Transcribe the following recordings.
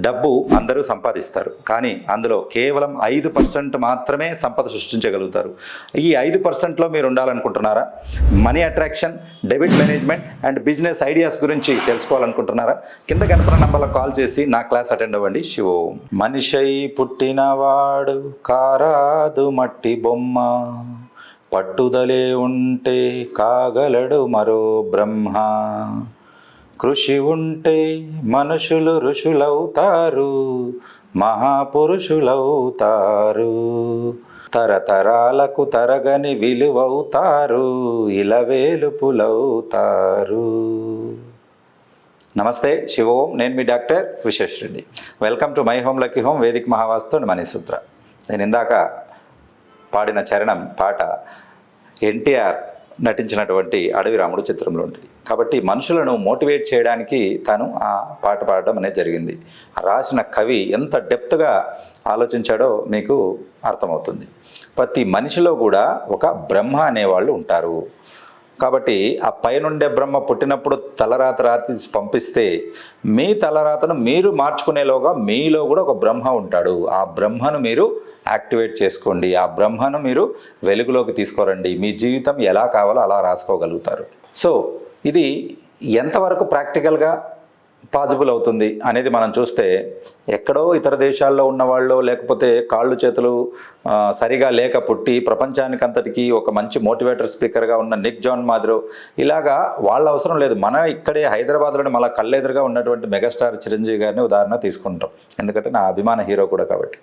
డబ్బు అందరూ సంపాదిస్తారు. కానీ అందులో కేవలం ఐదు పర్సెంట్ మాత్రమే సంపద సృష్టించగలుగుతారు. ఈ ఐదు పర్సెంట్లో మీరు ఉండాలనుకుంటున్నారా? Money attraction debit management and business ideas గురించి తెలుసుకోవాలనుకుంటున్నారా? కింద కనపడిన నంబర్లో కాల్ చేసి నా క్లాస్ అటెండ్ అవ్వండి. శివో. మనిషై పుట్టినవాడు కారాదు మట్టి బొమ్మ. పట్టుదలే ఉంటే కాగలడు మరో బ్రహ్మ. కృషి ఉంటే మనుషులు ఋషులవుతారు మహాపురుషులవుతారు. తరతరాలకు తరగని విలువవుతారు ఇలవేలుపులవుతారు. నమస్తే శివోం నేను మీ doctor Vishesh Reddy. Welcome to my home lucky home Vedic MahaVastu Manisutra నేను ఇందాక పాడిన చరణం పాట ఎన్టీఆర్ నటించినటువంటి అడవి రాముడు చిత్రంలో ఉంటుంది కాబట్టి మనుషులను మోటివేట్ చేయడానికి తను ఆ పాట పాడడం అనేది జరిగింది. రాసిన కవి ఎంత డెప్త్గా ఆలోచించాడో మీకు అర్థమవుతుంది. ప్రతి మనిషిలో కూడా ఒక బ్రహ్మ అనేవాళ్ళు ఉంటారు. కాబట్టి ఆ పైనుండే బ్రహ్మ పుట్టినప్పుడు తలరాత రాతి పంపిస్తే మీ తలరాతను మీరు మార్చుకునేలోగా మీలో కూడా ఒక బ్రహ్మ ఉంటాడు. ఆ బ్రహ్మను మీరు యాక్టివేట్ చేసుకోండి. ఆ బ్రహ్మను మీరు వెలుగులోకి తీసుకోరండి. మీ జీవితం ఎలా కావాలో అలా రాసుకోగలుగుతారు. సో ఇది ఎంతవరకు ప్రాక్టికల్గా పాజిబుల్ అవుతుంది అనేది మనం చూస్తే ఎక్కడో ఇతర దేశాల్లో ఉన్నవాళ్ళు లేకపోతే కాళ్ళు చేతులు సరిగా లేక పుట్టి ప్రపంచానికి అంతటికి ఒక మంచి మోటివేటర్ స్పీకర్గా ఉన్న నిక్ జాన్ మాదిరు ఇలాగా వాళ్ళ అవసరం లేదు. మన ఇక్కడే హైదరాబాద్లోనే మళ్ళీ కళ్ళెదురుగా ఉన్నటువంటి మెగాస్టార్ చిరంజీవి గారిని ఉదాహరణ తీసుకుంటాం. ఎందుకంటే నా అభిమాన హీరో కూడా కాబట్టి.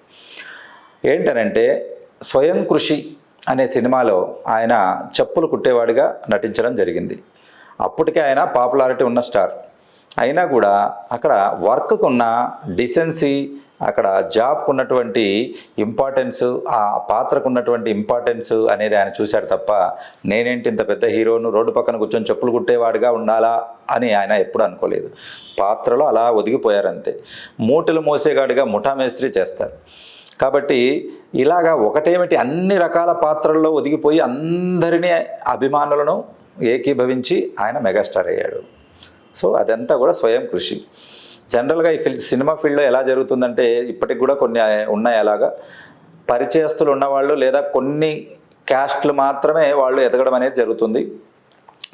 ఏంటనంటే స్వయం కృషి అనే సినిమాలో ఆయన చెప్పులు కుట్టేవాడిగా నటించడం జరిగింది. అప్పటికే ఆయన పాపులారిటీ ఉన్న స్టార్. అయినా కూడా అక్కడ వర్క్కు ఉన్న డిసెన్సీ అక్కడ జాబ్కు ఉన్నటువంటి ఇంపార్టెన్స్ ఆ పాత్రకు ఉన్నటువంటి ఇంపార్టెన్స్ అనేది ఆయన చూశాడు తప్ప నేనేంటి ఇంత పెద్ద హీరోను రోడ్డు పక్కన కూర్చొని చెప్పులు కుట్టేవాడిగా ఉండాలా అని ఆయన ఎప్పుడు అనుకోలేదు. పాత్రలో అలా ఒదిగిపోయారంతే. మూటలు మోసేగాడిగా ముఠా మేస్త్రి చేస్తారు. కాబట్టి ఇలాగా ఒకటేమిటి? అన్ని రకాల పాత్రల్లో ఒదిగిపోయి అందరినీ అభిమానులను ఏకీభవించి ఆయన మెగాస్టార్ అయ్యాడు. సో అదంతా కూడా స్వయం కృషి. జనరల్గా ఈ ఫిల్ సినిమా ఫీల్డ్లో ఎలా జరుగుతుందంటే ఇప్పటికి కూడా కొన్ని ఉన్నాయి అలాగా. పరిచయస్తులు ఉన్నవాళ్ళు లేదా కొన్ని క్యాస్ట్లు మాత్రమే వాళ్ళు ఎదగడం అనేది జరుగుతుంది.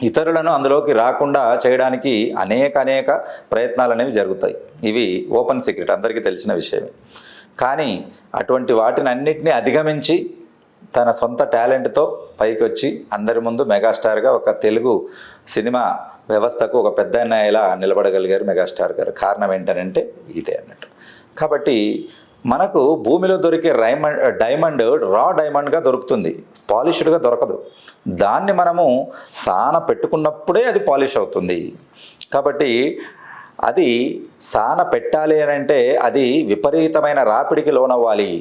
ఇతరులను అందులోకి రాకుండా చేయడానికి అనేక అనేక ప్రయత్నాలు అనేవి జరుగుతాయి. ఇవి ఓపెన్ సీక్రెట్ అందరికీ తెలిసిన విషయమే. కానీ అటువంటి వాటిని అన్నిటిని అధిగమించి తన సొంత టాలెంట్తో పైకి వచ్చి అందరి ముందు మెగాస్టార్గా ఒక తెలుగు సినిమా వ్యవస్థకు ఒక పెద్ద ఇలా నిలబడగలిగారు మెగాస్టార్ గారు. కారణం ఏంటనంటే ఇదే అన్నట్టు. కాబట్టి మనకు భూమిలో దొరికే రైమండ్ డైమండ్ రా డైమండ్గా దొరుకుతుంది. పాలిష్డ్గా దొరకదు. దాన్ని మనము సాన పెట్టుకున్నప్పుడే అది పాలిష్ అవుతుంది. కాబట్టి అది సాన పెట్టాలి అని అంటే అది విపరీతమైన రాపిడికి లోనవ్వాలి.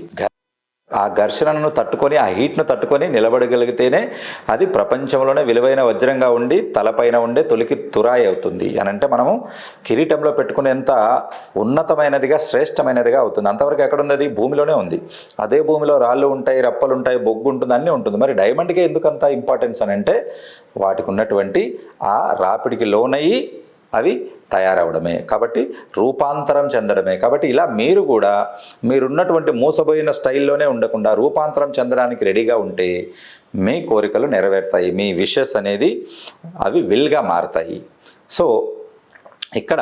ఆ ఘర్షణను తట్టుకొని ఆ హీట్ను తట్టుకొని నిలబడగలిగితేనే అది ప్రపంచంలోనే విలువైన వజ్రంగా ఉండి తలపైన ఉండే తొలికి తురాయి అవుతుంది. అని అంటే మనము కిరీటంలో పెట్టుకునేంత ఉన్నతమైనదిగా శ్రేష్టమైనదిగా అవుతుంది. అంతవరకు ఎక్కడ ఉంది అది? భూమిలోనే ఉంది. అదే భూమిలో రాళ్ళు ఉంటాయి రప్పలు ఉంటాయి బొగ్గు ఉంటుంది అన్నీ ఉంటుంది. మరి డైమండ్కే ఎందుకంత ఇంపార్టెన్స్ అని అంటే వాటికి ఉన్నటువంటి ఆ రాపిడికి లోనయ్యి అవి తయారవడమే. కాబట్టి రూపాంతరం చెందడమే. కాబట్టి ఇలా మీరు కూడా మీరున్నటువంటి మూసబోయిన స్టైల్లోనే ఉండకుండా రూపాంతరం చెందడానికి రెడీగా ఉంటే మీ కోరికలు నెరవేరుతాయి. మీ విషెస్ అనేది అవి విల్గా మారుతాయి. సో ఇక్కడ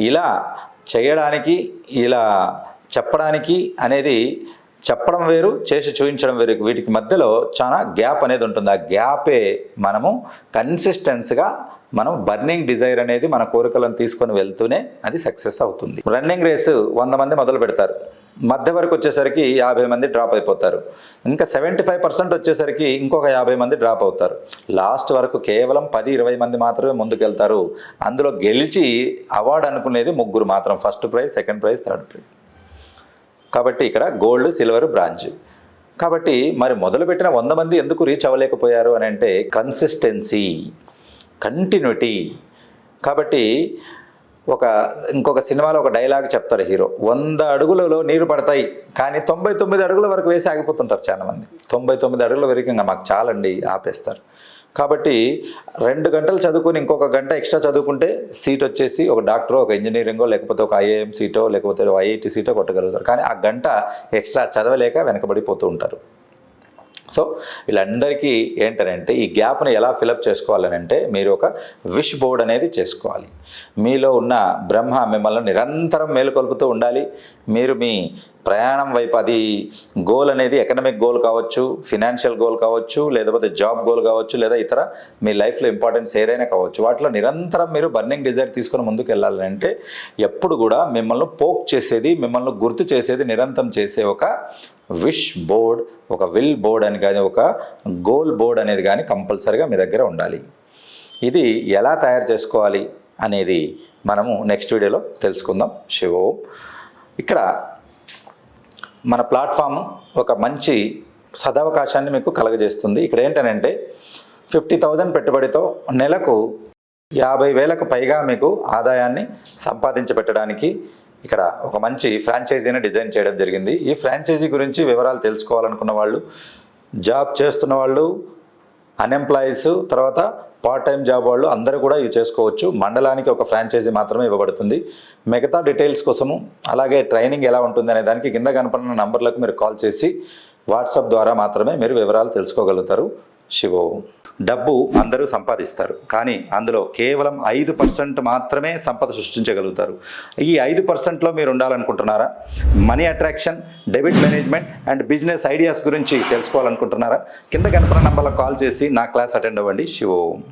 ఇలా చేయడానికి ఇలా చెప్పడానికి అనేది చెప్పడం వేరు చేసి చూపించడం వేరు. వీటికి మధ్యలో చాలా గ్యాప్ అనేది ఉంటుంది. ఆ గ్యాపే మనము కన్సిస్టెన్స్గా మనం బర్నింగ్ డిజైర్ అనేది మన కోరికలను తీసుకొని వెళ్తూనే అది సక్సెస్ అవుతుంది. రన్నింగ్ రేసు వంద మంది మొదలు పెడతారు. మధ్య వరకు వచ్చేసరికి యాభై మంది డ్రాప్ అయిపోతారు. ఇంకా సెవెంటీ ఫైవ్ పర్సెంట్ వచ్చేసరికి ఇంకొక యాభై మంది డ్రాప్ అవుతారు. లాస్ట్ వరకు కేవలం పది ఇరవై మంది మాత్రమే ముందుకెళ్తారు. అందులో గెలిచి అవార్డు అనుకునేది ముగ్గురు మాత్రం. First prize second prize third prize కాబట్టి ఇక్కడ గోల్డ్ సిల్వర్ బ్రాంజ్ కాబట్టి మరి మొదలుపెట్టిన వంద మంది ఎందుకు రీచ్ అవ్వలేకపోయారు అని అంటే కన్సిస్టెన్సీ కంటిన్యూటీ కాబట్టి ఒక ఇంకొక సినిమాలో ఒక డైలాగ్ చెప్తారు హీరో వంద అడుగులలో నీరు పడతాయి కానీ తొంభై తొమ్మిది అడుగుల వరకు వేసి ఆగిపోతుంటారు చాలామంది. తొంభై తొమ్మిది అడుగుల వరకు ఇంకా మాకు చాలండి ఆపేస్తారు. కాబట్టి రెండు గంటలు చదువుకుని ఇంకొక గంట ఎక్స్ట్రా చదువుకుంటే సీట్ వచ్చేసి ఒక డాక్టరో ఒక ఇంజనీరింగో లేకపోతే ఒక ఐఏఎం సీటో లేకపోతే ఐఐటి సీటో కొట్టగలుగుతారు. కానీ ఆ గంట ఎక్స్ట్రా చదవలేక వెనకబడిపోతూ ఉంటారు. సో వీళ్ళందరికీ ఏంటనంటే ఈ గ్యాప్ని ఎలా ఫిలప్ చేసుకోవాలని అంటే మీరు ఒక విష్ బోర్డ్ అనేది చేసుకోవాలి. మీలో ఉన్న బ్రహ్మ మిమ్మల్ని నిరంతరం మేలుకొల్పుతూ ఉండాలి. మీరు మీ ప్రయాణం వైపు అది గోల్ అనేది ఎకనమిక్ గోల్ కావచ్చు ఫినాన్షియల్ గోల్ కావచ్చు లేకపోతే జాబ్ గోల్ కావచ్చు లేదా ఇతర మీ లైఫ్లో ఇంపార్టెన్స్ ఏదైనా కావచ్చు వాటిలో నిరంతరం మీరు బర్నింగ్ డిజైర్ తీసుకొని ముందుకు వెళ్ళాలి అంటే ఎప్పుడు కూడా మిమ్మల్ని పోక్ చేసేది మిమ్మల్ని గుర్తు చేసేది నిరంతరం చేసే ఒక విష్ బోర్డ్ ఒక విల్ బోర్డ్ అని కానీ ఒక గోల్ బోర్డ్ అనేది కానీ కంపల్సరిగా మీ దగ్గర ఉండాలి. ఇది ఎలా తయారు చేసుకోవాలి అనేది మనము నెక్స్ట్ వీడియోలో తెలుసుకుందాం. శివో. ఇక్కడ మన ప్లాట్ఫామ్ ఒక మంచి సదవకాశాన్ని మీకు కలగజేస్తుంది. ఇక్కడ ఏంటనంటే ఫిఫ్టీ థౌజండ్ పెట్టుబడితో నెలకు యాభై వేలకు పైగా మీకు ఆదాయాన్ని సంపాదించి పెట్టడానికి ఇక్కడ ఒక మంచి ఫ్రాంచైజీని డిజైన్ చేయడం జరిగింది. ఈ ఫ్రాంచైజీ గురించి వివరాలు తెలుసుకోవాలనుకున్న వాళ్ళు జాబ్ చేస్తున్న వాళ్ళు అన్ఎంప్లాయీస్ తర్వాత పార్ట్ టైం జాబ్ వాళ్ళు అందరూ కూడా ఇవి చేసుకోవచ్చు. మండలానికి ఒక ఫ్రాంచైజీ మాత్రమే ఇవ్వబడుతుంది. మిగతా డీటెయిల్స్ కోసము అలాగే ట్రైనింగ్ ఎలా ఉంటుంది అనే దానికి కింద కనపడిన నంబర్లకు మీరు కాల్ చేసి వాట్సాప్ ద్వారా మాత్రమే మీరు వివరాలు తెలుసుకోగలుగుతారు. శివో. డబ్బు అందరూ సంపాదిస్తారు. కానీ అందులో కేవలం ఐదు పర్సెంట్ మాత్రమే సంపద సృష్టించగలుగుతారు. ఈ ఐదు పర్సెంట్లో మీరు ఉండాలనుకుంటున్నారా? Money attraction debit management and business ideas గురించి తెలుసుకోవాలనుకుంటున్నారా? కింద కనపడిన నంబర్లో కాల్ చేసి నా క్లాస్ అటెండ్ అవ్వండి. శివోం.